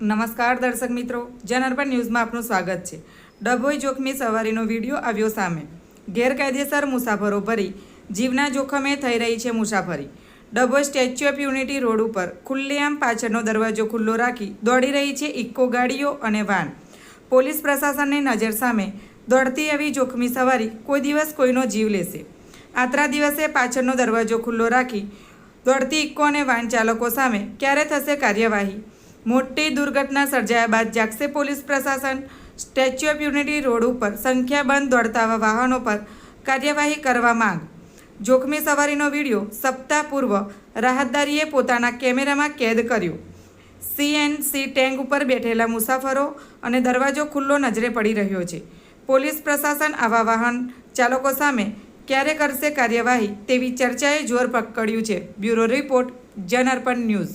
નમસ્કાર દર્શક મિત્રો જનઅર્બન ન્યૂઝમાં આપનું સ્વાગત છે. ડભોઈ જોખમી સવારીનો વીડિયો આવ્યો સામે. ગેરકાયદેસર મુસાફરો ભરી, જીવના જોખમે થઈ રહી છે મુસાફરી. Dabhoi statue of unity road ઉપર ખુલ્લેઆમ પાછળનો દરવાજો ખુલ્લો રાખી દોડી રહી છે ઇક્કો ગાડીઓ અને વાન. પોલીસ પ્રશાસનની નજર સામે દોડતી આવી જોખમી સવારી કોઈ દિવસ કોઈનો જીવ લેશે. આતરા દિવસે પાછળનો દરવાજો ખુલ્લો રાખી દોડતી ઇક્કો અને વાન ચાલકો સામે ક્યારે થશે કાર્યવાહી? મોટી દુર્ઘટના સર્જાયા બાદ જાગશે પોલીસ પ્રશાસન. સ્ટેચ્યુ ઓફ યુનિટી રોડ ઉપર સંખ્યાબંધ દોડતા વાહનો પર કાર્યવાહી કરવા માંગ. જોખમી સવારીનો વીડિયો સપ્તાહ પૂર્વ રાહતદારીએ પોતાના કેમેરામાં કેદ કર્યો. સીએનસી ટેન્ક ઉપર બેઠેલા મુસાફરો અને દરવાજો ખુલ્લો નજરે પડી રહ્યો છે. પોલીસ પ્રશાસન આવા વાહન ચાલકો સામે ક્યારે કરશે કાર્યવાહી તેવી ચર્ચાએ જોર પકડ્યું છે. બ્યુરો રિપોર્ટ, જન અર્પણ ન્યૂઝ.